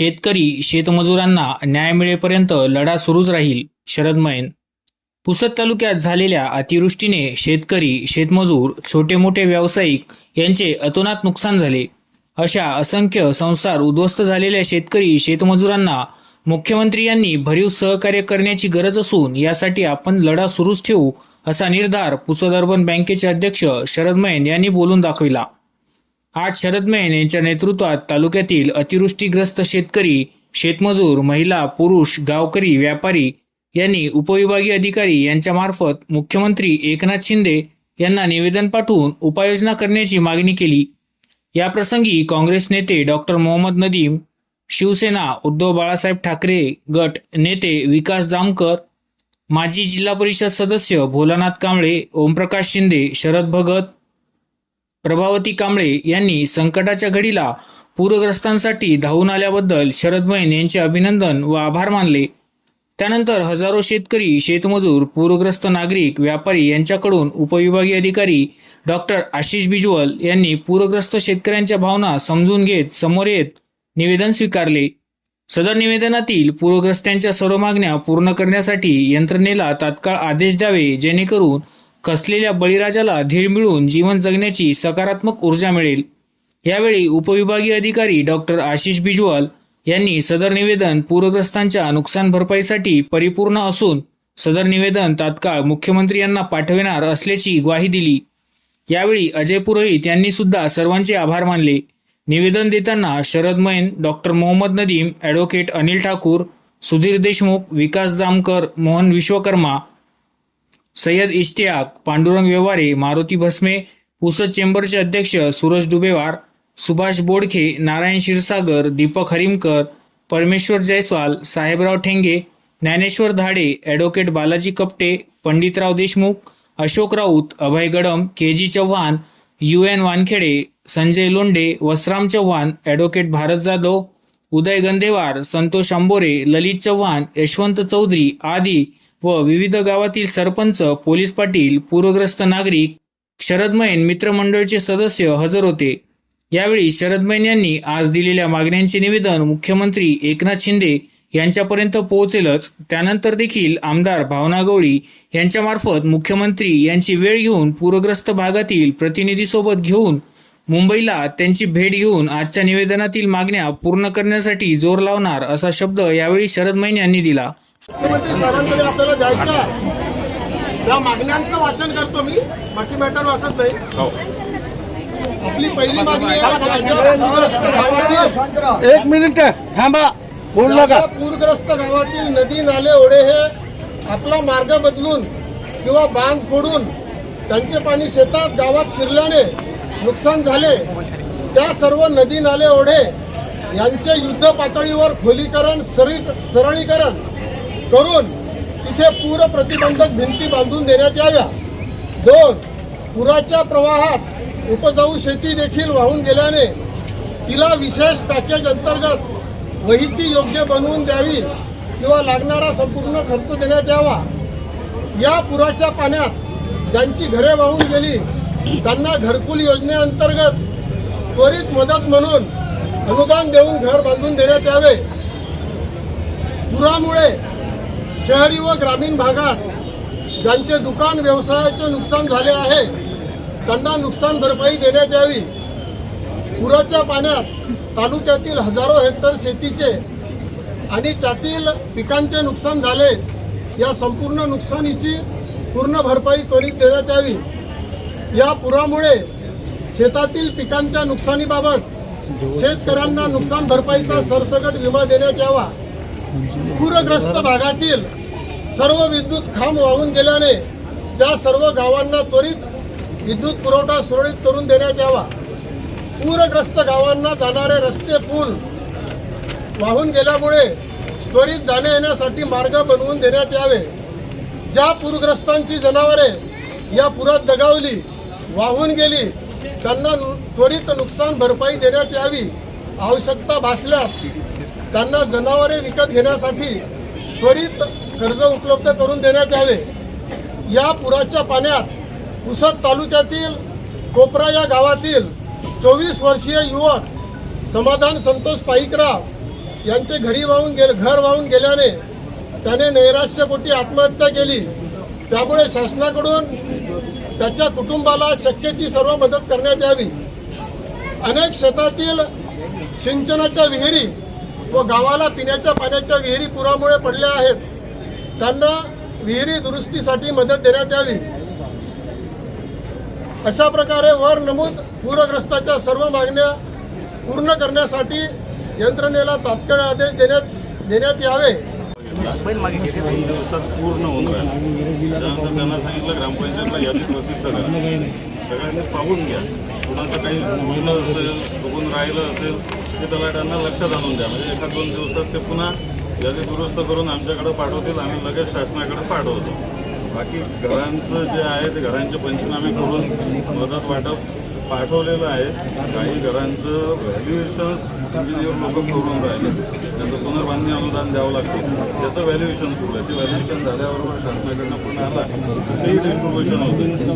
शेतकरी शेतमजुरांना न्याय मिळेपर्यंत लढा सुरूच राहील शरद मैन पुसद तालुक्यात झालेल्या अतिवृष्टीने शेतकरी शेतमजूर छोटे मोठे व्यावसायिक यांचे अतोनात नुकसान झाले. अशा असंख्य संसार उद्ध्वस्त झालेल्या शेतकरी शेतमजुरांना मुख्यमंत्री यांनी भरीव सहकार्य करण्याची गरज असून यासाठी आपण लढा सुरूच ठेवू असा निर्धार पुसद अर्बन बँकेचे अध्यक्ष शरद मैन यांनी बोलून दाखविला. आज शरद मेहन यांच्या नेतृत्वात तालुक्यातील अतिवृष्टीग्रस्त शेतकरी शेतमजूर महिला पुरुष गावकरी व्यापारी यांनी उपविभागीय अधिकारी यांच्या मार्फत मुख्यमंत्री एकनाथ शिंदे यांना निवेदन पाठवून उपाययोजना करण्याची मागणी केली. या प्रसंगी काँग्रेस नेते डॉक्टर मोहम्मद नदीम शिवसेना उद्धव बाळासाहेब ठाकरे गट नेते विकास जामकर माजी जिल्हा परिषद सदस्य भोलानाथ कांबळे ओमप्रकाश शिंदे शरद भगत प्रभावती कांबळे यांनी संकटाच्या घडीला पूरग्रस्तांसाठी धावून आल्याबद्दल शरद मैन यांचे अभिनंदन व आभार मानले. त्यानंतर हजारो शेतकरी शेतमजूर पूरग्रस्त नागरिक व्यापारी यांच्याकडून उपविभागीय अधिकारी डॉक्टर आशिष बिजवल यांनी पूरग्रस्त शेतकऱ्यांच्या भावना समजून घेत समोर येत निवेदन स्वीकारले. सदर निवेदनातील पूरग्रस्तांच्या सर्व मागण्या पूर्ण करण्यासाठी यंत्रणेला तात्काळ आदेश द्यावे जेणेकरून कसलेल्या बळीराजाला धीर मिळून जीवन जगण्याची सकारात्मक ऊर्जा मिळेल? यावेळी उपविभागीय अधिकारी डॉक्टर आशिष बिजवाल यांनी सदर निवेदन पूरग्रस्तांच्या नुकसान भरपाईसाठी परिपूर्ण असून सदर निवेदन तात्काळ मुख्यमंत्री यांना पाठविणार असल्याची ग्वाही दिली. यावेळी अजय पुरोहित यांनी सुद्धा सर्वांचे आभार मानले. निवेदन देताना Sharad man doctor Mohammed Nadeem advocate Anil Thakur Sudhir Deshmukh Vikas Jamkar Mohan Vishwakarma Syed Ishtiyaq Pandurang Vyavahare Maruti Bhasme Pusad चेंबरचे अध्यक्ष Suraj Dubewar Subhash Bodkhe Narayan Kshirsagar Deepak Harimkar Parmeshwar Jaiswal Sahebrao Thenge Dnyaneshwar Dhade advocate Balaji Kapate Panditrao Deshmukh Ashok Raut Abhay Gadam K G Chavan U N Wankhede Sanjay Londhe Vasram Chavan advocate Bharat Jadhav Uday Gandewar Santosh Ambore Lalit Chavan Yashwant Chaudhari आदी व विविध गावातील sarpanch police Patil पूरग्रस्त नागरिक Sharad man मित्रमंडळचे सदस्य हजर होते. यावेळी शरद मैन यांनी आज दिलेल्या मागण्यांचे निवेदन मुख्यमंत्री एकनाथ शिंदे यांच्यापर्यंत पोहोचेलच. त्यानंतर देखील आमदार भावना गवळी यांच्यामार्फत मुख्यमंत्री यांची वेळ घेऊन पूरग्रस्त भागातील प्रतिनिधीसोबत घेऊन मुंबईला त्यांची भेट घेऊन आजच्या निवेदनातील मागण्या पूर्ण करण्यासाठी जोर लावणार असा शब्द यावेळी शरद मैन यांनी दिला. आपल्याला त्या मागण्यांचं वाचन करतो मी. बाकी मॅटर वाचत नाही. आपली पहिली मागणी एक मिनिट थांबा. बोलू नका. राज्यात पूरग्रस्त गावातील नदी नाले ओढे हे आपला मार्ग बदलून किंवा बांध फोडून त्यांचे पाणी शेतात गावात शिरल्याने नुकसान झाले. त्या सर्व नदी नाले ओढे यांचे युद्ध पातळीवर खोलीकरण सरी सरळीकरण करून तिथे पूर प्रतिबंधक भिंती बांधून देण्यात याव्या. दोन पुराच्या प्रवाहात उपजाऊ शेती देखील वाहून गेल्याने तिला विशेष पॅकेज अंतर्गत वहिती योग्य बनवून द्यावी किंवा लागणारा संपूर्ण खर्च देण्यात यावा. या पुराच्या पाण्यात ज्यांची घरे वाहून गेली त्यांना घरकुल योजनेअंतर्गत त्वरित मदत म्हणून अनुदान देऊन घर बांधून देण्यात यावे. पुरामुळे शहरी व ग्रामीण भागात ज्यांचे दुकान व्यवसायाचे नुकसान झाले आहे त्यांना नुकसान भरपाई देण्यात यावी. पुराच्या पाण्यात तालुक्यातील हजारो हेक्टर शेतीचे आणि त्यातील पिकांचे नुकसान झाले या संपूर्ण नुकसानीची पूर्ण भरपाई त्वरित देण्यात यावी. या पुरामुळे शेतातील पिकांच्या नुकसानीबाबत शेतकऱ्यांना नुकसान भरपाईचा सरसकट विमा देण्यात यावा. पूरग्रस्त भागातील सर्व विद्युत खांब वाहून गेल्याने त्या सर्व गावांना त्वरित विद्युत पुरवठा सुरळीत करून देण्यात यावा. पूरग्रस्त गावांना जाणारे रस्ते पूल वाहून गेल्यामुळे त्वरित जाण्या येण्यासाठी मार्ग बनवून देण्यात यावे. ज्या पूरग्रस्तांची जनावरे या पुरात दगावली वाहून गेली. त्यांना नु- त्वरित नुकसान भरपाई देण्यात यावी. आवश्यकता भासल्यास त्यांना जनावरे विकत घेण्यासाठी त्वरित कर्ज उपलब्ध करून देण्यात यावे. या पुराच्या पाण्यात पुसद तालुक्यातील कोपरा या गावातील चोवीस वर्षीय युवक समाधान संतोष पाईकराव यांचे घरी वाहून गे घर वाहून गेल्याने त्याने नैराश्यपोटी आत्महत्या केली. त्यामुळे शासनाकडून त्याच्या कुटुंबाला शक्य ती सर्व मदत करण्यात यावी. अनेक शेतातील सिंचनाच्या विहिरी व गावाला पिण्याच्या पाण्याच्या विहिरी पुरामुळे पडल्या आहेत. त्यांना विहिरी दुरुस्तीसाठी मदत देण्यात यावी. अशा प्रकारे वर नमूद पूरग्रस्ताच्या सर्व मागण्या पूर्ण करण्यासाठी यंत्रणेला तात्काळ आदेश देण्यात देण्यात यावे. दोन दिवसात पूर्ण होऊन राहिला त्यानंतर त्यांना सांगितलं ग्रामपंचायतला यादी प्रसिद्ध करा. सगळ्यांनी पाहून घ्या. कुणाचं काही होणं असेल चुकून राहिलं असेल ते तलाट्यांना लक्षात आणून द्या. म्हणजे एखाद दोन दिवसात ते पुन्हा यादी दुरुस्त करून आमच्याकडे पाठवतील आम्ही लगेच शासनाकडे पाठवतो बाकी घरांचं जे आहे ते घरांचे पंचनामे करून मदत वाटप पाठवलेलं आहे. काही घरांचं व्हॅल्युएशन्स इंजिनियर लोक करून राहिले. त्यांचं पुनर्बांधणी अनुदान द्यावं लागतं. त्याचं व्हॅल्युएशन सुरू आहे. ते व्हॅल्युएशन झाल्याबरोबर शासनाकडनं पुन्हा आला. तेही डिस्ट्रीब्युशन होतं.